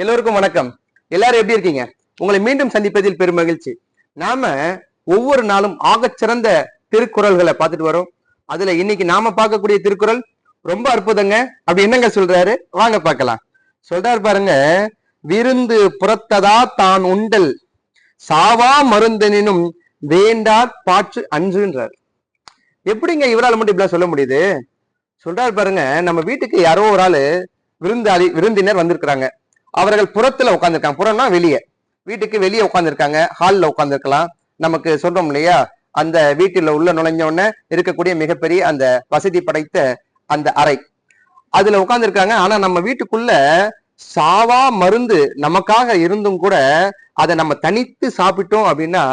எல்லோருக்கும் வணக்கம். எல்லாரும் எப்படி இருக்கீங்க? உங்களை மீண்டும் சந்திப்பதில் பெரும் மகிழ்ச்சி. நாம ஒவ்வொரு நாளும் ஆகச்சிறந்த திருக்குறள்களை பார்த்துட்டு வரோம். அதுல இன்னைக்கு நாம பார்க்கக்கூடிய திருக்குறள் ரொம்ப அற்புதங்க. அப்படி என்னங்க சொல்றாரு? வாங்க பார்க்கலாம். சொல்றாரு பாருங்க விருந்து புறத்ததா தான் உண்டல் சாவா மருந்தனினும் வேண்டா பாற்று அன்றுன்றார். எப்படிங்க இவரால் மட்டும் இப்படிலாம் சொல்ல முடியுது? சொல்றாரு பாருங்க நம்ம வீட்டுக்கு யாரோ ஒரு ஆளு விருந்தாளி விருந்தினர் வந்திருக்கிறாங்க. அவர்கள் புறத்துல உட்காந்துருக்காங்க புறம்னா வெளியே. வீட்டுக்கு வெளியே உட்காந்துருக்காங்க ஹாலில் உட்காந்துருக்கலாம் நமக்கு சொல்றோம் இல்லையா? அந்த வீட்டில் உள்ள நுழைஞ்ச உடனே இருக்கக்கூடிய மிகப்பெரிய அந்த வசதி படைத்த அந்த அறை. அதுல உட்காந்துருக்காங்க ஆனா நம்ம வீட்டுக்குள்ள சாவா மருந்து நமக்காக இருந்தும் கூட அதை நம்ம தனித்து சாப்பிட்டோம் அப்படின்னா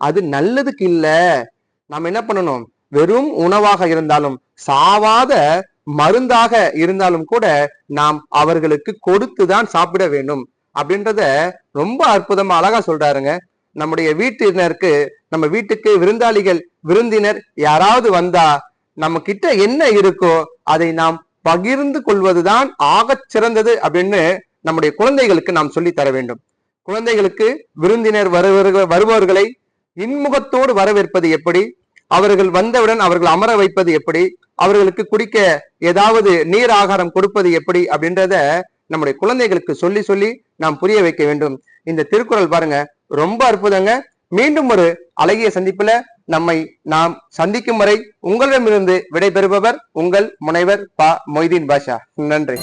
அது நல்லதுக்கு இல்லை. நம்ம என்ன பண்ணணும்? வெறும் உணவாக இருந்தாலும் சாவாத மருந்தாக இருந்தாலும் கூட நாம் அவர்களுக்கு கொடுத்துதான் சாப்பிட வேண்டும். அப்படின்றத ரொம்ப அற்புதமா அழகா சொல்றாருங்க. நம்முடைய வீட்டினருக்கு நம்ம வீட்டுக்கு விருந்தாளிகள் விருந்தினர் யாராவது வந்தா நம்ம கிட்ட என்ன இருக்கோ அதை நாம் பகிர்ந்து கொள்வதுதான் ஆகச் சிறந்தது அப்படின்னு நம்முடைய குழந்தைகளுக்கு நாம் சொல்லி தர வேண்டும். குழந்தைகளுக்கு விருந்தினர் வருவர்களை வருபவர்களை இன்முகத்தோடு வரவேற்பது எப்படி? அவர்கள் வந்தவுடன் அவர்கள் அமர வைப்பது எப்படி? அவர்களுக்கு குடிக்க ஏதாவது நீர் ஆகாரம் கொடுப்பது எப்படி? அப்படின்றத நம்முடைய குழந்தைகளுக்கு சொல்லி சொல்லி நாம் புரிய வைக்க வேண்டும். இந்த திருக்குறள் பாருங்க ரொம்ப அற்புதங்க. மீண்டும் ஒரு அழகிய சந்திப்புல நம்மை நாம் சந்திக்கும் வரை உங்களிடமிருந்து விடைபெறுபவர் உங்கள் முனைவர் பா மொய்தீன் பாஷா. நன்றி.